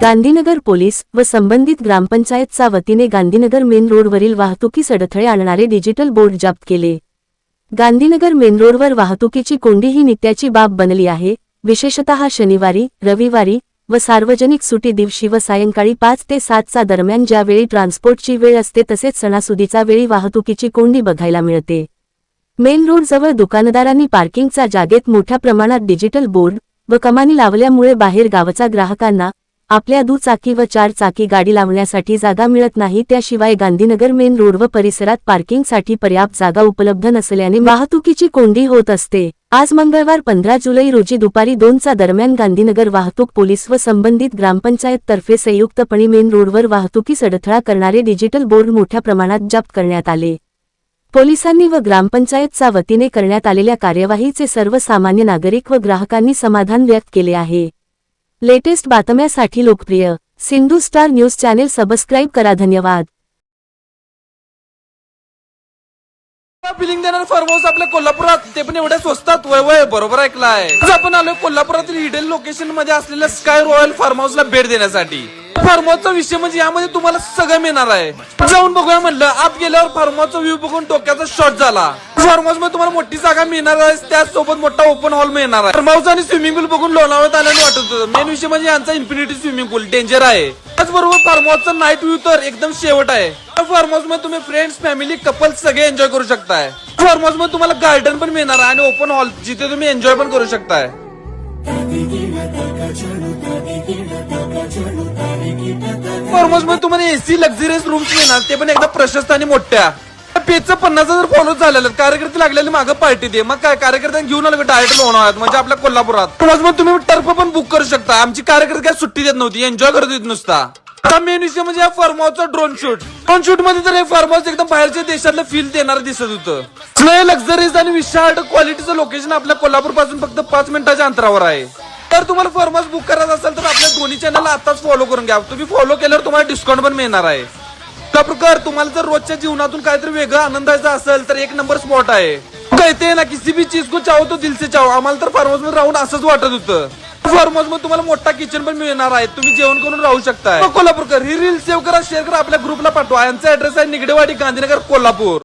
Gandhinagar police व संबंधित ग्रामपंचायतच्या वतीने गांधीनगर मेन रोडवरील वाहतुकीस अडथळे आणणारे डिजिटल बोर्ड जप्त केले. गांधीनगर मेन रोडवर वाहतुकीची कोंडी ही नित्याची बाब बनली आहे. विशेषतः शनिवारी रविवारी व सार्वजनिक सुटी दिवशी व सायंकाळी पाच ते सातचा दरम्यान ज्यावेळी ट्रान्सपोर्टची वेळ असते तसेच सणासुदीचा वेळी वाहतुकीची कोंडी बघायला मिळते. मेन रोडजवळ दुकानदारांनी पार्किंगचा जागेत मोठ्या प्रमाणात डिजिटल बोर्ड व कमानी लावल्यामुळे बाहेर गावचा ग्राहकांना आपल्या दुचाकी व चार चाकी गाडी लावण्यासाठी जागा मिळत नाही त्याशिवाय गांधीनगर मेन रोड व परिसरात पार्किंगसाठी पर्याप्त जागा उपलब्ध नसल्याने वाहतुकीची कोंडी होत असते. आज मंगळवार पंधरा जुलै रोजी दुपारी दोनचा दरम्यान गांधीनगर वाहतूक पोलीस व संबंधित ग्रामपंचायत तर्फे संयुक्तपणे मेन रोडवर वाहतुकीस अडथळा करणारे डिजिटल बोर्ड मोठ्या प्रमाणात जप्त करण्यात आले. पोलिसांनी व ग्रामपंचायतच्या वतीने करण्यात आलेल्या कार्यवाहीचे सर्वसामान्य नागरिक व ग्राहकांनी समाधान व्यक्त केले आहे. लेटेस्ट बातम्यासाठी लोकप्रिय. Sindhu star news channel subscribe करा. धन्यवाद. फिलिंग देणार फार्म हाऊस आपल्या कोल्हापुरात. ते पण एवढ्या स्वस्तात. वय वय बरोबर ऐकलाय. आज आपण आलोय कोल्हापुरातील हिडेल लोकेशनमध्ये असलेल्या स्काय रॉयल फार्म हाऊसला भेट देण्यासाठी. फार्म विषय म्हणजे यामध्ये तुम्हाला सगळं मिळणार आहे. जाऊन बघूया म्हणलं आत गेल्यावर फार्म व्ह्यू बघून डोक्याचा शॉट झाला. फार्ममध्ये तुम्हाला मोठी जागा मिळणार आहे त्याचसोबत मोठा ओपन हॉल मिळणार आहे. फार्म आणि स्विमिंग पूल बघून लोणावळ्यात आल्याने वाटत होतं. मेन विषय म्हणजे यांचा इन्फिनिटी स्विमिंग पूल डेंजर आहे. त्याचबरोबर फार्महाऊसचा नाईट व्ह्यू तर एकदम शेवट आहे. फार्म हाऊसमध्ये तुम्ही फ्रेंड्स फॅमिली कपल सगळे एन्जॉय करू शकताय. फार्म हाऊसमध्ये तुम्हाला गार्डन पण मिळणार आहे आणि ओपन हॉल जिथे तुम्ही एन्जॉय पण करू शकताय. फार्ममध्ये तुम्हाला एसी लक्झरियस रूम्स मिळणार. ते पण एकदा प्रशस्त आणि मोठ्या. पेजचं पन्नास हजार फॉलो झालेलं कार्यकर्ते लागलेले मागं पार्टी दे. मग काय? कार्यकर्त्यांना घेऊन आलो डायरेक्ट लोणावळ्यात म्हणजे आपल्या कोल्हापुरात. फार्म तुम्ही टर्फ पण बुक करू शकता. आमची कार्यकर्ते काय सुट्टी देत नव्हती. एन्जॉय करत येत नुसता. आता मेन विषय म्हणजे या फार्म हाऊसचा ड्रोन शूट ड्रोन शूटमध्ये तर हे फार्म हाऊस एकदम बाहेरच्या देशातलं फील देणार दिसत होतं. लक्झरीज आणि विशाल क्वालिटीचं लोकेशन आपल्या कोल्हापूरपासून फक्त पाच मिनिटाच्या अंतरावर आहे. तर तुम्हाला फार्म बुक करायचं असेल तर आपल्या दोन्ही चॅनल आताच फॉलो करून घ्या. तुम्ही फॉलो केल्यावर तुम्हाला डिस्काउंट पण मिळणार आहे. कपकर तुम्हाला जर रोजच्या जीवनातून काहीतरी वेगळं आनंदाचा असेल तर एक नंबर स्पॉट आहे. कहते ना किसी भी चीज को चाहो तो दिल से चाहो. आम्हाला तर फार्ममध्ये राहून असंच वाटत होतं. फार्म हाऊसमध्ये तुम्हाला मोठा किचन पण मिळणार आहे. तुम्ही जेवण करून राहू शकताय. कोल्हापूरकर ही रील सेव्ह करा शेअर करा आपल्या ग्रुपला पाठवा. यांचा ऍड्रेस आहे निगडेवाडी गांधीनगर कोल्हापूर.